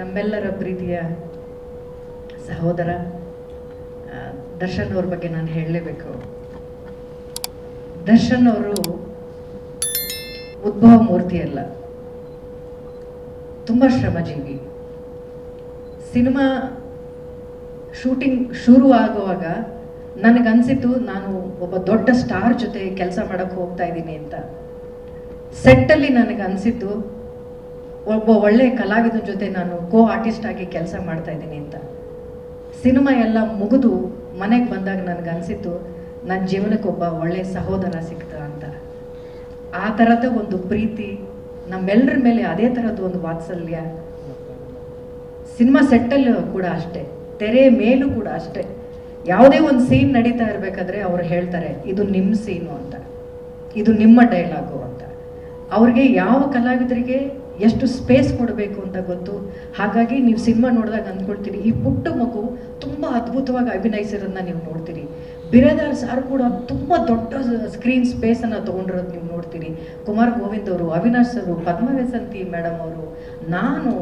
ನಮ್ಮೆಲ್ಲರ ಪ್ರೀತಿಯ ಸಹೋದರ ದರ್ಶನ್ ಅವ್ರ ಬಗ್ಗೆ ನಾನು ಹೇಳಲೇಬೇಕು. ದರ್ಶನ್ ಅವರು ಉದ್ಭವ ಮೂರ್ತಿ ಅಲ್ಲ. ತುಂಬ ಶ್ರಮಜೀವಿ. ಸಿನಿಮಾ ಶೂಟಿಂಗ್ ಶುರು ಆಗುವಾಗ ನನಗನ್ಸಿತ್ತು, ನಾನು ಒಬ್ಬ ದೊಡ್ಡ ಸ್ಟಾರ್ ಜೊತೆ ಕೆಲಸ ಮಾಡಕ್ಕೆ ಹೋಗ್ತಾ ಇದ್ದೀನಿ ಅಂತ. ಸೆಟ್ಟಲ್ಲಿ ನನಗೆ ಅನಿಸಿದ್ದು ಒಬ್ಬ ಒಳ್ಳೆ ಕಲಾವಿದನ ಜೊತೆ ನಾನು ಕೋ ಆರ್ಟಿಸ್ಟ್ ಆಗಿ ಕೆಲಸ ಮಾಡ್ತಾ ಇದ್ದೀನಿ ಅಂತ. ಸಿನಿಮಾ ಎಲ್ಲ ಮುಗಿದು ಮನೆಗೆ ಬಂದಾಗ ನನಗೆ ಅನಿಸಿತ್ತು ನನ್ನ ಜೀವನಕ್ಕೆ ಒಬ್ಬ ಒಳ್ಳೆ ಸಹೋದರ ಸಿಕ್ತ ಅಂತ. ಆ ಥರದ ಒಂದು ಪ್ರೀತಿ ನಮ್ಮೆಲ್ಲರ ಮೇಲೆ ಅದೇ ಥರದ್ದು ಒಂದು ವಾತ್ಸಲ್ಯ ಸಿನಿಮಾ ಸೆಟ್ಟಲ್ಲೂ ಕೂಡ ಅಷ್ಟೇ, ತೆರೆ ಮೇಲೂ ಕೂಡ ಅಷ್ಟೇ. ಯಾವುದೇ ಒಂದು ಸೀನ್ ನಡೀತಾ ಇರಬೇಕಾದ್ರೆ ಅವ್ರು ಹೇಳ್ತಾರೆ, ಇದು ನಿಮ್ಮ ಸೀನು ಅಂತ. ಇದು ನಿಮ್ಮ ಡೈಲಾಗು ಅಂತ. ಅವ್ರಿಗೆ ಯಾವ ಕಲಾವಿದರಿಗೆ ಎಷ್ಟು ಸ್ಪೇಸ್ ಕೊಡಬೇಕು ಅಂತ ಗೊತ್ತು. ಹಾಗಾಗಿ ನೀವು ಸಿನಿಮಾ ನೋಡಿದಾಗ ಅಂದ್ಕೊಳ್ತೀರಿ ಈ ಪುಟ್ಟ ಮಗು ತುಂಬ ಅದ್ಭುತವಾಗಿ ಅಭಿನಯಿಸಿರೋದನ್ನ ನೀವು ನೋಡ್ತೀರಿ. ಬಿರೇದಾರ್ ಸಾರ್ ಕೂಡ ತುಂಬ ದೊಡ್ಡ ಸ್ಕ್ರೀನ್ ಸ್ಪೇಸನ್ನು ತೊಗೊಂಡಿರೋದು ನೀವು ನೋಡ್ತೀರಿ. ಕುಮಾರ್ ಗೋವಿಂದ್ ಅವರು, ಅವಿನಾಶ್ ಅವರು ಪದ್ಮವ್ಯಸಂತಿ ಮೇಡಮ್ ಅವರು, ನಾನು,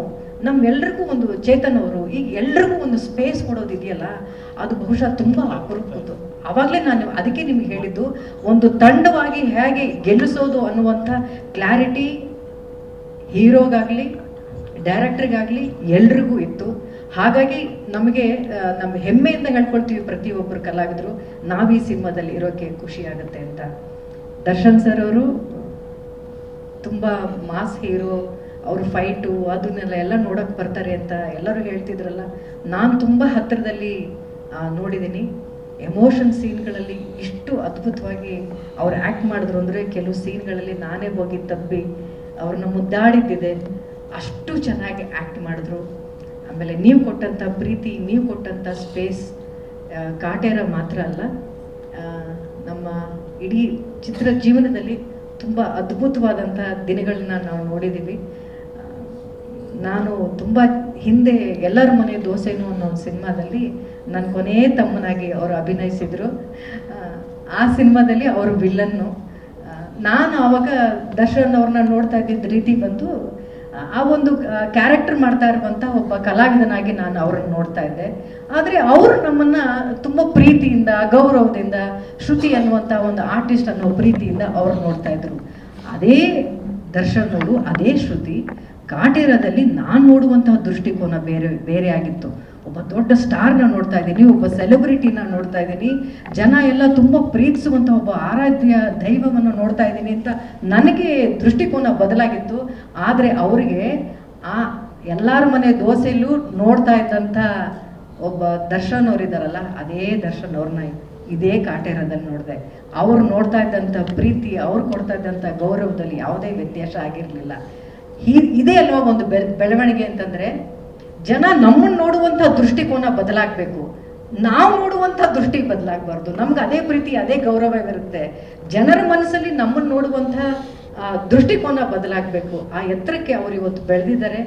ನಮ್ಮೆಲ್ರಿಗೂ ಒಂದು ಚೇತನ್ ಅವರು, ಈಗ ಎಲ್ರಿಗೂ ಒಂದು ಸ್ಪೇಸ್ ಕೊಡೋದಿದೆಯಲ್ಲ ಅದು ಬಹುಶಃ ತುಂಬ ಅಪರೂಪದ್ದು ಆವಾಗಲೇ ನಾನು ಅದಕ್ಕೆ ನಿಮ್ಗೆ ಹೇಳಿದ್ದು, ಒಂದು ತಂಡವಾಗಿ ಹೇಗೆ ಗೆಲ್ಲಿಸೋದು ಅನ್ನುವಂಥ ಕ್ಲಾರಿಟಿ ಹೀರೋಗಾಗಲಿ, ಡೈರೆಕ್ಟ್ರಿಗಾಗಲಿ ಎಲ್ರಿಗೂ ಇತ್ತು. ಹಾಗಾಗಿ ನಮಗೆ ನಮ್ಮ ಹೆಮ್ಮೆಯಿಂದ ಹೇಳ್ಕೊಳ್ತೀವಿ ಪ್ರತಿಯೊಬ್ಬರು ಕಲಾವಿದರು, ನಾವು ಈ ಸಿನಿಮಾದಲ್ಲಿ ಇರೋಕೆ ಖುಷಿ ಆಗುತ್ತೆ ಅಂತ. ದರ್ಶನ್ ಸರ್ ಅವರು ತುಂಬ ಮಾಸ್ ಹೀರೋ, ಅವ್ರ ಫೈಟು, ಅದನ್ನೆಲ್ಲ ಎಲ್ಲ ನೋಡೋಕೆ ಬರ್ತಾರೆ ಅಂತ ಎಲ್ಲರೂ ಹೇಳ್ತಿದ್ರಲ್ಲ. ನಾನು ತುಂಬ ಹತ್ತಿರದಲ್ಲಿ ನೋಡಿದ್ದೀನಿ ಎಮೋಷನ್ ಸೀನ್ಗಳಲ್ಲಿ ಇಷ್ಟು ಅದ್ಭುತವಾಗಿ ಅವ್ರು ಆ್ಯಕ್ಟ್ ಮಾಡಿದ್ರು ಅಂದರೆ ಕೆಲವು ಸೀನ್ಗಳಲ್ಲಿ ನಾನೇ ಹೋಗಿ ತಬ್ಬಿ ಅವ್ರನ್ನ ಮುದ್ದಾಡಿದ್ದಿದೆ. ಅಷ್ಟು ಚೆನ್ನಾಗಿ ಆ್ಯಕ್ಟ್ ಮಾಡಿದ್ರು. ಆಮೇಲೆ ನೀವು ಕೊಟ್ಟಂಥ ಪ್ರೀತಿ, ನೀವು ಕೊಟ್ಟಂಥ ಸ್ಪೇಸ್ ಕಾಟೇರ ಮಾತ್ರ ಅಲ್ಲ. ನಮ್ಮ ಇಡೀ ಚಿತ್ರ ಜೀವನದಲ್ಲಿ ತುಂಬ ಅದ್ಭುತವಾದಂಥ ದಿನಗಳನ್ನ ನಾವು ನೋಡಿದ್ದೀವಿ ನಾನು ತುಂಬ ಹಿಂದೆ ಎಲ್ಲರ ಮನೆ ದೋಸೆನೂ ಅನ್ನೋ ಒಂದು ಸಿನಿಮಾದಲ್ಲಿ ನನ್ನ ಕೊನೆಯ ತಮ್ಮನಾಗಿ ಅವರು ಅಭಿನಯಿಸಿದರು. ಆ ಸಿನಿಮಾದಲ್ಲಿ ಅವರು ವಿಲ್ಲನ್ನು ನಾನು ಆವಾಗ ದರ್ಶನ್ ಅವ್ರನ್ನ ನೋಡ್ತಾ ಇದ್ದಿದ್ದ ರೀತಿ ಬಂದು, ಆ ಒಂದು ಕ್ಯಾರೆಕ್ಟರ್ ಮಾಡ್ತಾ ಇರುವಂಥ ಒಬ್ಬ ಕಲಾವಿದನಾಗಿ ನಾನು ಅವ್ರನ್ನ ನೋಡ್ತಾ ಇದ್ದೆ. ಆದರೆ ಅವರು ನಮ್ಮನ್ನ ತುಂಬ ಪ್ರೀತಿಯಿಂದ, ಗೌರವದಿಂದ, ಶ್ರುತಿ ಅನ್ನುವಂಥ ಒಂದು ಆರ್ಟಿಸ್ಟ್ ಅನ್ನೋ ಪ್ರೀತಿಯಿಂದ ಅವ್ರು ನೋಡ್ತಾ ಇದ್ರು. ಅದೇ ದರ್ಶನ್ ಅದೇ ಶ್ರುತಿ, ಕಾಟೇರದಲ್ಲಿ ನಾನು ನೋಡುವಂತಹ ದೃಷ್ಟಿಕೋನ ಬೇರೆ ಬೇರೆ ಆಗಿತ್ತು. ಒಬ್ಬ ದೊಡ್ಡ ಸ್ಟಾರ್ನ ನೋಡ್ತಾ ಇದ್ದೀನಿ, ಒಬ್ಬ ಸೆಲೆಬ್ರಿಟಿನ ನೋಡ್ತಾ ಇದ್ದೀನಿ, ಜನ ಎಲ್ಲ ತುಂಬ ಪ್ರೀತಿಸುವಂಥ ಒಬ್ಬ ಆರಾಧ್ಯ ದೈವವನ್ನು ನೋಡ್ತಾ ಇದ್ದೀನಿ ಅಂತ ನನಗೆ ದೃಷ್ಟಿಕೋನ ಬದಲಾಗಿತ್ತು. ಆದರೆ ಅವರಿಗೆ ಆ ಎಲ್ಲರ ಮನೆ ದೋಸೆಯಲ್ಲೂ ನೋಡ್ತಾ ಇದ್ದಂಥ ಒಬ್ಬ ದರ್ಶನ್ ಅವರಿದ್ದಾರಲ್ಲ ಅದೇ ದರ್ಶನ್ ಅವ್ರನ್ನ ಇದೇ ಕಾಟೇರದಲ್ಲಿ ನೋಡಿದೆ. ಅವ್ರು ನೋಡ್ತಾ ಇದ್ದಂಥ ಪ್ರೀತಿ, ಅವ್ರು ಕೊಡ್ತಾ ಇದ್ದಂಥ ಗೌರವದಲ್ಲಿ ಯಾವುದೇ ವ್ಯತ್ಯಾಸ ಆಗಿರಲಿಲ್ಲ. ಹೀ, ಇದೇ ಅಲ್ವಾ ಒಂದು ಬೆಳ್, ಬೆಳವಣಿಗೆ ಅಂತಂದ್ರೆ ಜನ ನಮ್ಮನ್ನು ನೋಡುವಂಥ ದೃಷ್ಟಿಕೋನ ಬದಲಾಗಬೇಕು. ನಾವು ನೋಡುವಂಥ ದೃಷ್ಟಿ ಬದಲಾಗಬಾರ್ದು. ನಮ್ಗೆ ಅದೇ ಪ್ರೀತಿ, ಅದೇ ಗೌರವವಿರುತ್ತೆ. ಜನರ ಮನಸ್ಸಲ್ಲಿ ನಮ್ಮನ್ನು ನೋಡುವಂಥ ದೃಷ್ಟಿಕೋನ ಬದಲಾಗಬೇಕು. ಆ ಎತ್ತರಕ್ಕೆ ಅವರು ಇವತ್ತು ಬೆಳೆದಿದ್ದಾರೆ.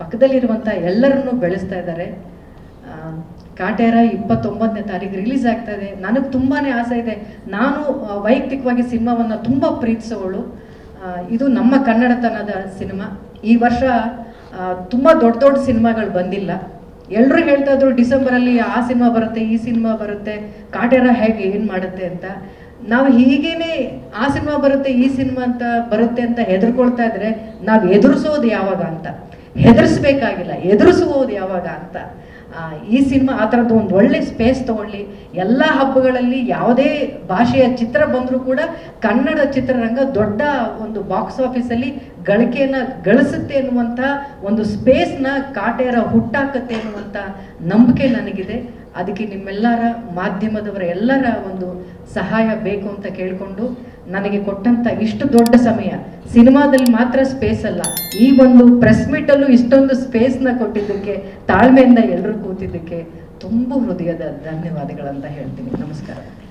ಪಕ್ಕದಲ್ಲಿರುವಂಥ ಎಲ್ಲರನ್ನೂ ಬೆಳೆಸ್ತಾ ಇದ್ದಾರೆ. ಕಾಟೇರ ಇಪ್ಪತ್ತೊಂಬತ್ತನೇ ತಾರೀಕು ರಿಲೀಸ್ ಆಗ್ತಾ ಇದೆ. ನನಗೆ ತುಂಬಾ ಆಸೆ ಇದೆ. ನಾನು ವೈಯಕ್ತಿಕವಾಗಿ ಸಿನಿಮಾವನ್ನು ತುಂಬ ಪ್ರೀತಿಸೋವಳು. ಇದು ನಮ್ಮ ಕನ್ನಡತನದ ಸಿನಿಮಾ. ಈ ವರ್ಷ ತುಂಬ ದೊಡ್ಡ ದೊಡ್ಡ ಸಿನಿಮಾಗಳು ಬಂದಿಲ್ಲ. ಎಲ್ಲರೂ ಹೇಳ್ತಾ ಇದ್ರು, ಡಿಸೆಂಬರಲ್ಲಿ ಆ ಸಿನಿಮಾ ಬರುತ್ತೆ, ಈ ಸಿನಿಮಾ ಬರುತ್ತೆ, ಕಾಟೇರ ಹೇಗೆ, ಏನು ಮಾಡುತ್ತೆ ಅಂತ. ನಾವು ಹೀಗೇನೆ, ಆ ಸಿನಿಮಾ ಬರುತ್ತೆ, ಈ ಸಿನಿಮಾ ಅಂತ ಬರುತ್ತೆ ಅಂತ ಹೆದರ್ಕೊಳ್ತಾ ಇದ್ರೆ ನಾವು ಎದುರಿಸೋದು ಯಾವಾಗ ಅಂತ? ಹೆದರ್ಸ್ಬೇಕಾಗಿಲ್ಲ ಎದುರಿಸುವುದು ಯಾವಾಗ ಅಂತ? ಈ ಸಿನಿಮಾ ಆ ಥರದ್ದು ಒಂದು ಒಳ್ಳೆ ಸ್ಪೇಸ್ ತಗೊಳ್ಳಿ. ಎಲ್ಲ ಹಬ್ಬಗಳಲ್ಲಿ ಯಾವುದೇ ಭಾಷೆಯ ಚಿತ್ರ ಬಂದರೂ ಕೂಡ ಕನ್ನಡ ಚಿತ್ರರಂಗ ದೊಡ್ಡ ಒಂದು ಬಾಕ್ಸ್ ಆಫೀಸಲ್ಲಿ ಗಳಿಕೆಯನ್ನು ಗಳಿಸುತ್ತೆ ಎನ್ನುವಂಥ ಒಂದು ಸ್ಪೇಸ್ನ ಕಾಟೇರ ಹುಟ್ಟಾಕತ್ತೆ ಎನ್ನುವಂಥ ನಂಬಿಕೆ ನನಗಿದೆ. ಅದಕ್ಕೆ ನಿಮ್ಮೆಲ್ಲರ ಮಾಧ್ಯಮದವರ ಎಲ್ಲರ ಒಂದು ಸಹಾಯ ಬೇಕು ಅಂತ ಕೇಳಿಕೊಂಡು ನನಗೆ ಕೊಟ್ಟಂತ ಇಷ್ಟು ದೊಡ್ಡ ಸಮಯ. ಸಿನಿಮಾದಲ್ಲಿ ಮಾತ್ರ ಸ್ಪೇಸ್ ಅಲ್ಲ. ಈ ಒಂದು ಪ್ರೆಸ್ ಮೀಟಲ್ಲೂ ಇಷ್ಟೊಂದು ಸ್ಪೇಸ್ನ ಕೊಟ್ಟಿದ್ದಕ್ಕೆ, ತಾಳ್ಮೆಯಿಂದ ಎಲ್ಲರೂ ಕೂತಿದ್ದಕ್ಕೆ ತುಂಬ ಹೃದಯದ ಧನ್ಯವಾದಗಳಂತ ಹೇಳ್ತೀನಿ. ನಮಸ್ಕಾರ.